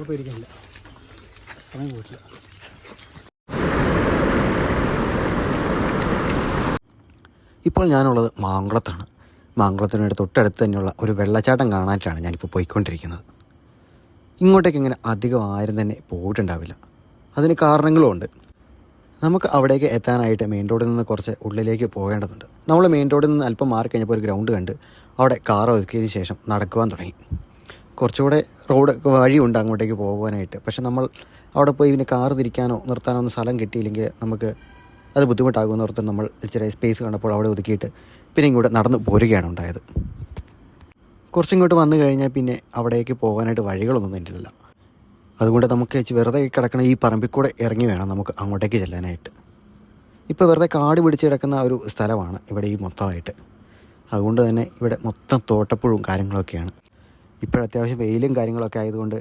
അപ്പോൾ പേടിക്കാനില്ല. സമയം പോയിട്ടില്ല. ഇപ്പോൾ ഞാനുള്ളത് മാങ്കുളത്താണ്. മാങ്കുളത്തിനോട് തൊട്ടടുത്ത് തന്നെയുള്ള ഒരു വെള്ളച്ചാട്ടം കാണാനായിട്ടാണ് ഞാനിപ്പോൾ പോയിക്കൊണ്ടിരിക്കുന്നത്. ഇങ്ങോട്ടേക്ക് ഇങ്ങനെ അധികം ആരും തന്നെ പോയിട്ടുണ്ടാവില്ല. അതിന് കാരണങ്ങളും ഉണ്ട്. നമുക്ക് അവിടേക്ക് എത്താനായിട്ട് മെയിൻ റോഡിൽ നിന്ന് കുറച്ച് ഉള്ളിലേക്ക് പോകേണ്ടതുണ്ട്. നമ്മൾ മെയിൻ റോഡിൽ നിന്ന് അല്പം മാറി കഴിഞ്ഞപ്പോൾ ഒരു ഗ്രൗണ്ട് കണ്ട് അവിടെ കാർ ഒതുക്കിയതിന് ശേഷം നടക്കുവാൻ തുടങ്ങി. കുറച്ചുകൂടെ റോഡ് വഴിയുണ്ട് അങ്ങോട്ടേക്ക് പോകുവാനായിട്ട് പക്ഷെ നമ്മൾ അവിടെ പോയി പിന്നെ കാർ തിരിക്കാനോ നിർത്താനോ ഒന്നും സ്ഥലം കിട്ടിയില്ലെങ്കിൽ നമുക്ക് അത് ബുദ്ധിമുട്ടാകുമെന്ന് ഓർത്ത് നമ്മൾ ഇച്ചിരി സ്പേസ് കണ്ടപ്പോൾ അവിടെ ഒതുക്കിയിട്ട് പിന്നെ ഇങ്ങോട്ട് നടന്ന് പോരുകയാണ് ഉണ്ടായത്. കുറച്ചിങ്ങോട്ട് വന്നു കഴിഞ്ഞാൽ പിന്നെ അവിടേക്ക് പോകാനായിട്ട് വഴികളൊന്നും തന്നില്ല അതുകൊണ്ട് നമുക്ക് വെറുതെ കിടക്കണ ഈ പറമ്പിൽ കൂടെ ഇറങ്ങി വേണം നമുക്ക് അങ്ങോട്ടേക്ക് ചെല്ലാനായിട്ട്. ഇപ്പോൾ വെറുതെ കാട് പിടിച്ച് കിടക്കുന്ന ഒരു സ്ഥലമാണ് ഇവിടെ ഈ മൊത്തമായിട്ട്. അതുകൊണ്ട് തന്നെ ഇവിടെ മൊത്തം തോട്ടപ്പുഴും കാര്യങ്ങളൊക്കെയാണ്. ഇപ്പോൾ അത്യാവശ്യം വെയിലും കാര്യങ്ങളൊക്കെ ആയതുകൊണ്ട്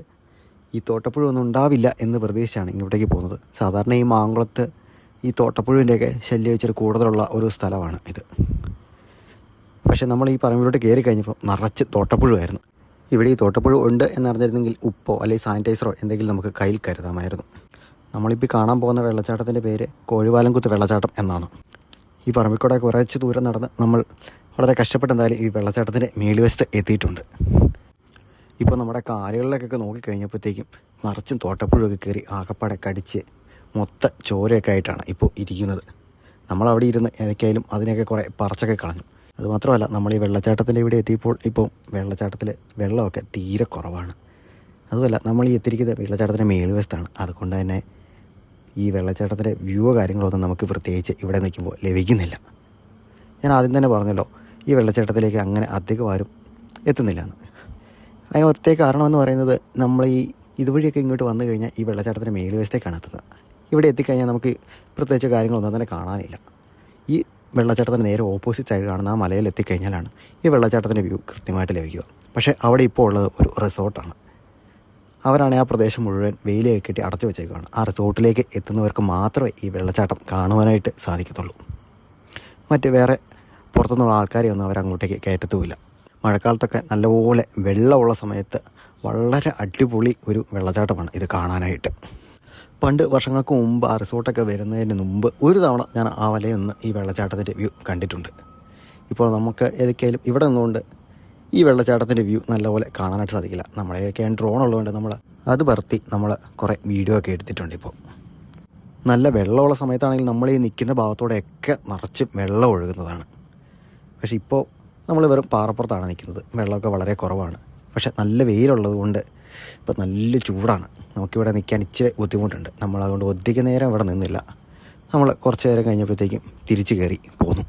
ഈ തോട്ടപ്പുഴ ഒന്നും ഉണ്ടാവില്ല എന്ന് പ്രതീക്ഷിച്ചാണ് ഇങ്ങോട്ടേക്ക് പോകുന്നത്. സാധാരണ ഈ മാങ്കുളത്ത് ഈ തോട്ടപ്പുഴുവിന്റെയൊക്കെ ശല്യം ഇച്ചിരി കൂടുതലുള്ള ഒരു സ്ഥലമാണ് ഇത്. പക്ഷേ നമ്മൾ ഈ പറമ്പിലോട്ട് കയറി കഴിഞ്ഞപ്പോൾ നിറച്ച് തോട്ടപ്പുഴുവായിരുന്നു. ഇവിടെ ഈ തോട്ടപ്പുഴു ഉണ്ട് എന്നറിഞ്ഞിരുന്നെങ്കിൽ ഉപ്പോ അല്ലെങ്കിൽ സാനിറ്റൈസറോ എന്തെങ്കിലും നമുക്ക് കയ്യിൽ കരുതാമായിരുന്നു. നമ്മളിപ്പോൾ കാണാൻ പോകുന്ന വെള്ളച്ചാട്ടത്തിന്റെ പേര് കോഴിവാലംകുത്ത് വെള്ളച്ചാട്ടം എന്നാണ്. ഈ പറമ്പിക്കൂടെ കുറച്ച് ദൂരം നടന്ന് നമ്മൾ വളരെ കഷ്ടപ്പെട്ട് എന്തായാലും ഈ വെള്ളച്ചാട്ടത്തിന്റെ മേലുവശത്ത് എത്തിയിട്ടുണ്ട്. ഇപ്പോൾ നമ്മുടെ കാലുകളിലേക്കൊക്കെ നോക്കിക്കഴിഞ്ഞപ്പോഴത്തേക്കും നിറച്ചും തോട്ടപ്പുഴൊക്കെ കയറി ആകപ്പാടെ കടിച്ച് മൊത്ത ചോരയൊക്കെ ആയിട്ടാണ് ഇപ്പോൾ ഇരിക്കുന്നത്. നമ്മളവിടെ ഇരുന്ന് ഏതൊക്കെയായാലും അതിനെയൊക്കെ കുറേ പറച്ചൊക്കെ കളഞ്ഞു. അതുമാത്രമല്ല നമ്മൾ ഈ വെള്ളച്ചാട്ടത്തിന്റെ ഇവിടെ എത്തിയപ്പോൾ ഇപ്പോൾ വെള്ളച്ചാട്ടത്തിൽ വെള്ളമൊക്കെ തീരെ കുറവാണ്. അതുമല്ല നമ്മൾ ഈ എത്തിയിരിക്കുന്നത് വെള്ളച്ചാട്ടത്തിന്റെ മേളുവശത്താണ് അതുകൊണ്ട് തന്നെ ഈ വെള്ളച്ചാട്ടത്തിന്റെ വ്യൂവോ കാര്യങ്ങളൊന്നും നമുക്ക് പ്രത്യേകിച്ച് ഇവിടെ നിൽക്കുമ്പോൾ ലഭിക്കുന്നില്ല. ഞാൻ ആദ്യം തന്നെ പറഞ്ഞല്ലോ ഈ വെള്ളച്ചാട്ടത്തിലേക്ക് അങ്ങനെ അധികം ആരും എത്തുന്നില്ല എന്ന്. അതിന് ഒറ്റ കാരണമെന്ന് പറയുന്നത് നമ്മൾ ഈ ഇതുവഴിയൊക്കെ ഇങ്ങോട്ട് വന്നു കഴിഞ്ഞാൽ ഈ വെള്ളച്ചാട്ടത്തിന് മേളി വശത്തേക്കാണ് എത്തുന്നത് ഇവിടെ എത്തിക്കഴിഞ്ഞാൽ നമുക്ക് പ്രത്യേകിച്ച് കാര്യങ്ങളൊന്നും തന്നെ കാണാനില്ല. ഈ വെള്ളച്ചാട്ടത്തിന് നേരെ ഓപ്പോസിറ്റ് സൈഡ് കാണുന്ന ആ മലയിൽ എത്തിക്കഴിഞ്ഞാലാണ് ഈ വെള്ളച്ചാട്ടത്തിന്റെ വ്യൂ കൃത്യമായിട്ട് ലഭിക്കുക. പക്ഷേ അവിടെ ഇപ്പോൾ ഉള്ളത് ഒരു റിസോർട്ടാണ് അവരാണ് ആ പ്രദേശം മുഴുവൻ വെയിലേക്ക് കെട്ടി അടച്ചു വെച്ചേക്കുകയാണ് ആ റിസോർട്ടിലേക്ക് എത്തുന്നവർക്ക് മാത്രമേ ഈ വെള്ളച്ചാട്ടം കാണുവാനായിട്ട് സാധിക്കത്തുള്ളൂ. മറ്റ് വേറെ പുറത്തുനിന്നുള്ള ആൾക്കാരെയൊന്നും അവരങ്ങോട്ടേക്ക് കയറ്റത്തുമില്ല. മഴക്കാലത്തൊക്കെ നല്ലപോലെ വെള്ളമുള്ള സമയത്ത് വളരെ അടിപൊളി ഒരു വെള്ളച്ചാട്ടമാണ് ഇത് കാണാനായിട്ട്. പണ്ട് വർഷങ്ങൾക്ക് മുമ്പ് ആ റിസോർട്ടൊക്കെ വരുന്നതിന് മുമ്പ് ഒരു തവണ ഞാൻ ആ വലയിൽ നിന്ന് ഈ വെള്ളച്ചാട്ടത്തിന്റെ വ്യൂ കണ്ടിട്ടുണ്ട്. ഇപ്പോൾ നമുക്ക് ഏതൊക്കെയായാലും ഇവിടെ നിന്നുകൊണ്ട് ഈ വെള്ളച്ചാട്ടത്തിന്റെ വ്യൂ നല്ലപോലെ കാണാനായിട്ട് സാധിക്കില്ല. നമ്മളെയൊക്കെ ഡ്രോൺ ഉള്ളതുകൊണ്ട് നമ്മൾ അത് പറത്തി നമ്മൾ കുറേ വീഡിയോ ഒക്കെ എടുത്തിട്ടുണ്ട് ഇപ്പോൾ. നല്ല വെള്ളമുള്ള സമയത്താണെങ്കിൽ നമ്മൾ ഈ നിൽക്കുന്ന ഭാഗത്തോടെയൊക്കെ നിറച്ച് വെള്ളം ഒഴുകുന്നതാണ്. പക്ഷേ ഇപ്പോൾ നമ്മൾ വെറും പാറപ്പുറത്താണ് നിൽക്കുന്നത്. വെള്ളമൊക്കെ വളരെ കുറവാണ്. പക്ഷേ നല്ല വെയിലുള്ളത് കൊണ്ട് ഇപ്പോൾ നല്ല ചൂടാണ്. നമുക്കിവിടെ നിൽക്കാൻ ഇച്ചിരി ബുദ്ധിമുട്ടുണ്ട്. നമ്മളതുകൊണ്ട് ഒത്തിരി നേരം ഇവിടെ നിന്നില്ല. നമ്മൾ കുറച്ച് നേരം കഴിഞ്ഞപ്പോഴത്തേക്കും തിരിച്ച് കയറി പോന്നു.